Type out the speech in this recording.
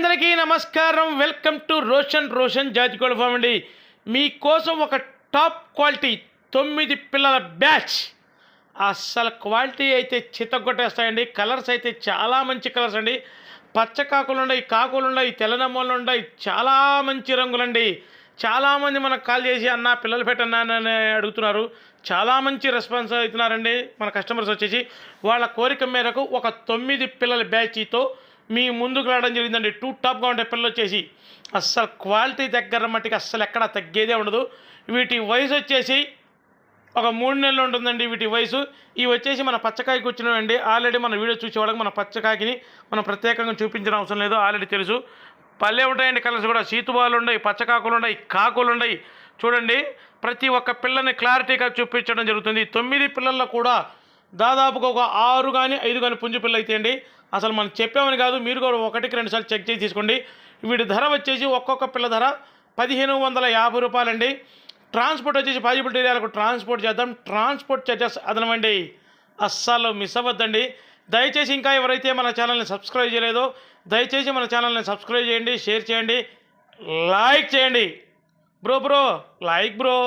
అందరికీ నమస్కారం. Welcome to Roshan Roshan జాతికోళ్ళ ఫామ్ అండి. మీకోసం ఒక టాప్ క్వాలిటీ తొమ్మిది పిల్లల బ్యాచ్. అస్సలు క్వాలిటీ అయితే చిత్తగొట్టేస్తాయండి కలర్స్ అయితే చాలా మంచి కలర్స్ అండి. పచ్చ కాకులు ఉన్నాయి కాకులు ఉన్నాయి తెల్లనమ్మలు ఉన్నాయి చాలా మంచి రంగులండి. చాలామంది మనకు కాల్ చేసి అన్న పిల్లలు పెట్టన్నా అని అడుగుతున్నారు. చాలా మంచి రెస్పాన్స్ అవుతున్నారండి మన కస్టమర్స్ వచ్చేసి. వాళ్ళ కోరిక మేరకు ఒక తొమ్మిది పిల్లల బ్యాచ్తో మీ ముందుకు రావడం జరిగిందండి. టూ టాప్గా ఉండే పిల్లలు వచ్చేసి అస్సలు క్వాలిటీ దగ్గర మట్టికి అస్సలు ఎక్కడ తగ్గేదే ఉండదు. వీటి వయసు వచ్చేసి ఒక మూడు నెలలు ఉంటుందండి వీటి వయసు. ఇవి వచ్చేసి మన పచ్చకాయకి వచ్చినవండి. ఆల్రెడీ మన వీడియో చూసేవాళ్ళకి మన పచ్చకాయకిని మనం ప్రత్యేకంగా చూపించడం అవసరం లేదు. ఆల్రెడీ తెలుసు. పల్లె ఉంటాయండి కలర్స్ కూడా. సీతుబాలు ఉన్నాయి పచ్చకాకులు ఉన్నాయి కాకులు ఉన్నాయి. చూడండి ప్రతి ఒక్క పిల్లని క్లారిటీగా చూపించడం జరుగుతుంది. తొమ్మిది పిల్లల్లో కూడా దాదాపుగా ఒక ఆరు కానీ ఐదు కానీ పుంజు పిల్ల అయితే అండి అసలు మనం చెప్పామని కాదు మీరు కూడా ఒకటికి రెండుసార్లు చెక్ చేసి తీసుకోండి. వీటి ధర వచ్చేసి ఒక్కొక్క పిల్ల ధర పదిహేను వందల యాభై రూపాయలండి. ట్రాన్స్పోర్ట్ వచ్చేసి పాజిబిలిటీ ఏరియాలకు ట్రాన్స్పోర్ట్ చేద్దాం. ట్రాన్స్పోర్ట్ చార్జెస్ అదనమండి. అస్సలు మిస్ అవ్వద్దండి. దయచేసి ఇంకా ఎవరైతే మన ఛానల్ని సబ్స్క్రైబ్ చేయలేదో దయచేసి మన ఛానల్ని సబ్స్క్రైబ్ చేయండి షేర్ చేయండి లైక్ చేయండి. Bro bro like bro.